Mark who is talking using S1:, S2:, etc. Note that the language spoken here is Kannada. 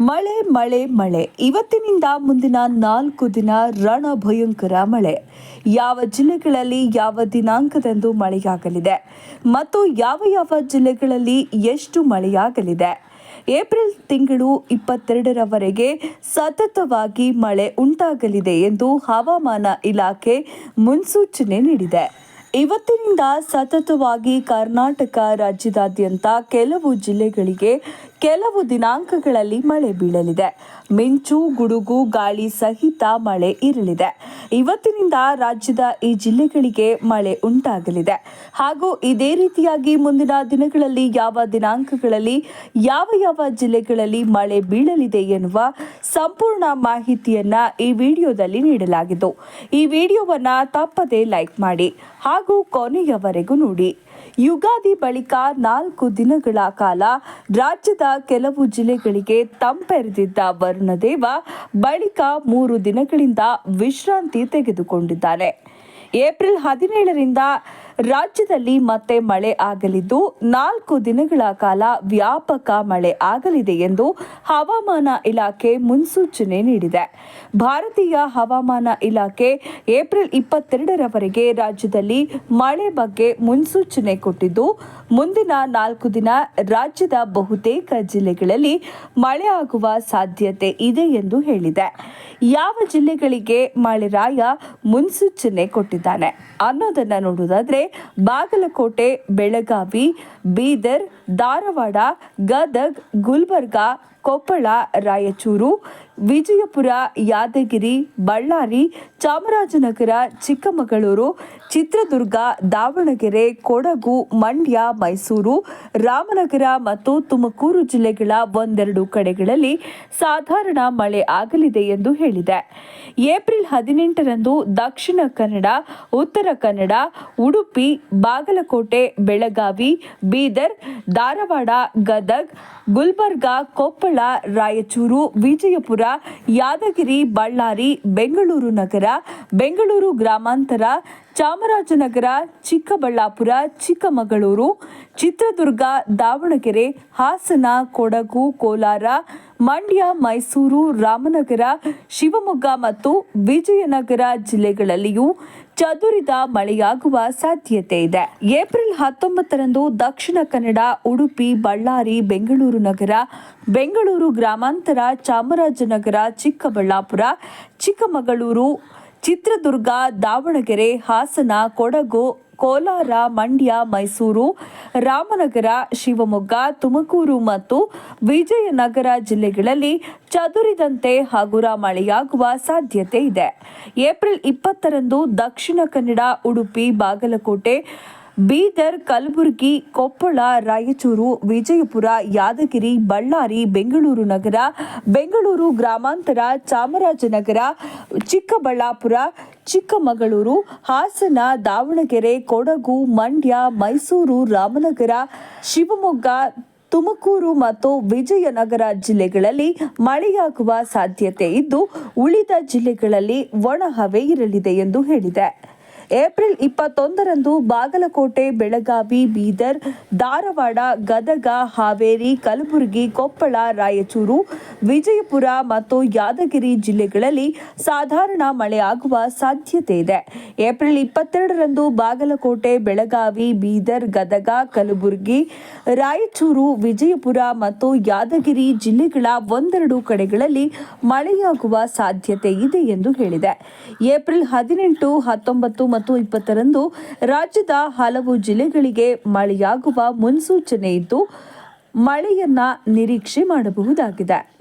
S1: ಮಳೆ ಮಳೆ ಮಳೆ. ಇವತ್ತಿನಿಂದ ಮುಂದಿನ ನಾಲ್ಕು ದಿನ ರಣ ಭಯಂಕರ ಮಳೆ. ಯಾವ ಜಿಲ್ಲೆಗಳಲ್ಲಿ ಯಾವ ದಿನಾಂಕದಂದು ಮಳೆಯಾಗಲಿದೆ? ಮತ್ತು ಯಾವ ಯಾವ ಜಿಲ್ಲೆಗಳಲ್ಲಿ ಎಷ್ಟು ಮಳೆಯಾಗಲಿದೆ? ಏಪ್ರಿಲ್ ತಿಂಗಳು ಇಪ್ಪತ್ತೆರಡರವರೆಗೆ ಸತತವಾಗಿ ಮಳೆ ಉಂಟಾಗಲಿದೆ ಎಂದು ಹವಾಮಾನ ಇಲಾಖೆ ಮುನ್ಸೂಚನೆ ನೀಡಿದೆ. ಇವತ್ತಿನಿಂದ ಸತತವಾಗಿ ಕರ್ನಾಟಕ ರಾಜ್ಯದಾದ್ಯಂತ ಕೆಲವು ಜಿಲ್ಲೆಗಳಿಗೆ ಕೆಲವು ದಿನಾಂಕಗಳಲ್ಲಿ ಮಳೆ ಬೀಳಲಿದೆ. ಮಿಂಚು, ಗುಡುಗು, ಗಾಳಿ ಸಹಿತ ಮಳೆ ಇರಲಿದೆ. ಇವತ್ತಿನಿಂದ ರಾಜ್ಯದ ಈ ಜಿಲ್ಲೆಗಳಿಗೆ ಮಳೆ ಉಂಟಾಗಲಿದೆ. ಹಾಗೂ ಇದೇ ರೀತಿಯಾಗಿ ಮುಂದಿನ ದಿನಗಳಲ್ಲಿ ಯಾವ ದಿನಾಂಕಗಳಲ್ಲಿ, ಯಾವ ಯಾವ ಜಿಲ್ಲೆಗಳಲ್ಲಿ ಮಳೆ ಬೀಳಲಿದೆ ಎನ್ನುವ ಸಂಪೂರ್ಣ ಮಾಹಿತಿಯನ್ನ ಈ ವಿಡಿಯೋದಲ್ಲಿ ನೀಡಲಾಗಿದ್ದು, ಈ ವಿಡಿಯೋವನ್ನ ತಪ್ಪದೆ ಲೈಕ್ ಮಾಡಿ ಹಾಗೂ ಕೊನೆಯವರೆಗೂ ನೋಡಿ. ಯುಗಾದಿ ಬಳಿಕ ನಾಲ್ಕು ದಿನಗಳ ಕಾಲ ರಾಜ್ಯದ ಕೆಲವು ಜಿಲ್ಲೆಗಳಿಗೆ ತಂಪೆರೆದಿದ್ದ ವರುಣದೇವ ಬಳಿಕ ಮೂರು ದಿನಗಳಿಂದ ವಿಶ್ರಾಂತಿ ತೆಗೆದುಕೊಂಡಿದ್ದಾನೆ. ಏಪ್ರಿಲ್ ಹದಿನೇಳರಿಂದ ರಾಜ್ಯದಲ್ಲಿ ಮತ್ತೆ ಮಳೆ ಆಗಲಿದ್ದು, ನಾಲ್ಕು ದಿನಗಳ ಕಾಲ ವ್ಯಾಪಕ ಮಳೆ ಆಗಲಿದೆ ಎಂದು ಹವಾಮಾನ ಇಲಾಖೆ ಮುನ್ಸೂಚನೆ ನೀಡಿದೆ. ಭಾರತೀಯ ಹವಾಮಾನ ಇಲಾಖೆ ಏಪ್ರಿಲ್ ಇಪ್ಪತ್ತೆರಡರವರೆಗೆ ರಾಜ್ಯದಲ್ಲಿ ಮಳೆ ಬಗ್ಗೆ ಮುನ್ಸೂಚನೆ ಕೊಟ್ಟಿದ್ದು, ಮುಂದಿನ ನಾಲ್ಕು ದಿನ ರಾಜ್ಯದ ಬಹುತೇಕ ಜಿಲ್ಲೆಗಳಲ್ಲಿ ಮಳೆ ಆಗುವ ಸಾಧ್ಯತೆ ಇದೆ ಎಂದು ಹೇಳಿದೆ. ಯಾವ ಜಿಲ್ಲೆಗಳಿಗೆ ಮಳೆರಾಯ ಮುನ್ಸೂಚನೆ ಕೊಟ್ಟಿದ್ದಾನೆ ಅನ್ನೋದನ್ನ ನೋಡುವುದಾದ್ರೆ ಬಾಗಲಕೋಟೆ, ಬೆಳಗಾವಿ, ಬೀದರ್, ಧಾರವಾಡ, ಗದಗ್, ಗುಲ್ಬರ್ಗಾ ಕೊಪ್ಪಳ, ರಾಯಚೂರು, ವಿಜಯಪುರ, ಯಾದಗಿರಿ, ಬಳ್ಳಾರಿ, ಚಾಮರಾಜನಗರ, ಚಿಕ್ಕಮಗಳೂರು, ಚಿತ್ರದುರ್ಗ, ದಾವಣಗೆರೆ, ಕೊಡಗು, ಮಂಡ್ಯ, ಮೈಸೂರು, ರಾಮನಗರ ಮತ್ತು ತುಮಕೂರು ಜಿಲ್ಲೆಗಳ ಒಂದೆರಡು ಕಡೆಗಳಲ್ಲಿ ಸಾಧಾರಣ ಮಳೆ ಆಗಲಿದೆ ಎಂದು ಹೇಳಿದೆ. ಏಪ್ರಿಲ್ ಹದಿನೆಂಟರಂದು ದಕ್ಷಿಣ ಕನ್ನಡ, ಉತ್ತರ ಕನ್ನಡ, ಉಡುಪಿ, ಬಾಗಲಕೋಟೆ, ಬೆಳಗಾವಿ, ಬೀದರ್, ಧಾರವಾಡ, ಗದಗ್, ಗುಲ್ಬರ್ಗಾ ಕೊಪ್ಪಳ ರಾಯಚೂರು, ವಿಜಯಪುರ, ಯಾದಗಿರಿ, ಬಳ್ಳಾರಿ, ಬೆಂಗಳೂರು ನಗರ, ಬೆಂಗಳೂರು ಗ್ರಾಮಾಂತರ, ಚಾಮರಾಜನಗರ, ಚಿಕ್ಕಬಳ್ಳಾಪುರ, ಚಿಕ್ಕಮಗಳೂರು, ಚಿತ್ರದುರ್ಗ, ದಾವಣಗೆರೆ, ಹಾಸನ, ಕೊಡಗು, ಕೋಲಾರ, ಮಂಡ್ಯ, ಮೈಸೂರು, ರಾಮನಗರ, ಶಿವಮೊಗ್ಗ ಮತ್ತು ವಿಜಯನಗರ ಜಿಲ್ಲೆಗಳಲ್ಲಿಯೂ ಚದುರಿದ ಮಳೆಯಾಗುವ ಸಾಧ್ಯತೆ ಇದೆ. ಏಪ್ರಿಲ್ ಹತ್ತೊಂಬತ್ತರಂದು ದಕ್ಷಿಣ ಕನ್ನಡ, ಉಡುಪಿ, ಬಳ್ಳಾರಿ, ಬೆಂಗಳೂರು ನಗರ, ಬೆಂಗಳೂರು ಗ್ರಾಮಾಂತರ, ಚಾಮರಾಜನಗರ, ಚಿಕ್ಕಬಳ್ಳಾಪುರ, ಚಿಕ್ಕಮಗಳೂರು, ಚಿತ್ರದುರ್ಗ, ದಾವಣಗೆರೆ, ಹಾಸನ, ಕೊಡಗು ಕೋಲಾರ, ಮಂಡ್ಯ, ಮೈಸೂರು, ರಾಮನಗರ, ಶಿವಮೊಗ್ಗ, ತುಮಕೂರು ಮತ್ತು ವಿಜಯನಗರ ಜಿಲ್ಲೆಗಳಲ್ಲಿ ಚದುರಿದಂತೆ ಹಗುರ ಮಳೆಯಾಗುವ ಸಾಧ್ಯತೆ ಇದೆ. ಏಪ್ರಿಲ್ ಇಪ್ಪತ್ತರಂದು ದಕ್ಷಿಣ ಕನ್ನಡ, ಉಡುಪಿ, ಬಾಗಲಕೋಟೆ ಬೀದರ್, ಕಲಬುರಗಿ, ಕೊಪ್ಪಳ, ರಾಯಚೂರು, ವಿಜಯಪುರ, ಯಾದಗಿರಿ, ಬಳ್ಳಾರಿ, ಬೆಂಗಳೂರು ನಗರ, ಬೆಂಗಳೂರು ಗ್ರಾಮಾಂತರ, ಚಾಮರಾಜನಗರ, ಚಿಕ್ಕಬಳ್ಳಾಪುರ, ಚಿಕ್ಕಮಗಳೂರು, ಹಾಸನ, ದಾವಣಗೆರೆ, ಕೊಡಗು, ಮಂಡ್ಯ, ಮೈಸೂರು, ರಾಮನಗರ, ಶಿವಮೊಗ್ಗ, ತುಮಕೂರು ಮತ್ತು ವಿಜಯನಗರ ಜಿಲ್ಲೆಗಳಲ್ಲಿ ಮಳೆಯಾಗುವ ಸಾಧ್ಯತೆ ಇದ್ದು ಉಳಿದ ಜಿಲ್ಲೆಗಳಲ್ಲಿ ಒಣಹವೆ ಇರಲಿದೆ ಎಂದು ಹೇಳಿದೆ. ಏಪ್ರಿಲ್ ಇಪ್ಪತ್ತೊಂದರಂದು ಬಾಗಲಕೋಟೆ ಬೆಳಗಾವಿ ಬೀದರ್ ಧಾರವಾಡ ಗದಗ ಹಾವೇರಿ ಕಲಬುರಗಿ ಕೊಪ್ಪಳ ರಾಯಚೂರು ವಿಜಯಪುರ ಮತ್ತು ಯಾದಗಿರಿ ಜಿಲ್ಲೆಗಳಲ್ಲಿ ಸಾಧಾರಣ ಮಳೆಯಾಗುವ ಸಾಧ್ಯತೆ ಇದೆ. ಏಪ್ರಿಲ್ ಇಪ್ಪತ್ತೆರಡರಂದು ಬಾಗಲಕೋಟೆ, ಬೆಳಗಾವಿ, ಬೀದರ್, ಗದಗ, ಕಲಬುರಗಿ, ರಾಯಚೂರು, ವಿಜಯಪುರ ಮತ್ತು ಯಾದಗಿರಿ ಜಿಲ್ಲೆಗಳ ಒಂದೆರಡು ಕಡೆಗಳಲ್ಲಿ ಮಳೆಯಾಗುವ ಸಾಧ್ಯತೆ ಇದೆ ಎಂದು ಹೇಳಿದೆ. ಏಪ್ರಿಲ್ ಹದಿನೆಂಟು, ಹತ್ತೊಂಬತ್ತು ಮತ್ತು ಇಪ್ಪತ್ತರಂದು ರಾಜ್ಯದ ಹಲವು ಜಿಲ್ಲೆಗಳಿಗೆ ಮಳೆಯಾಗುವ ಮುನ್ಸೂಚನೆ ಇದ್ದು, ಮಳೆಯನ್ನ ನಿರೀಕ್ಷೆ ಮಾಡಬಹುದಾಗಿದೆ.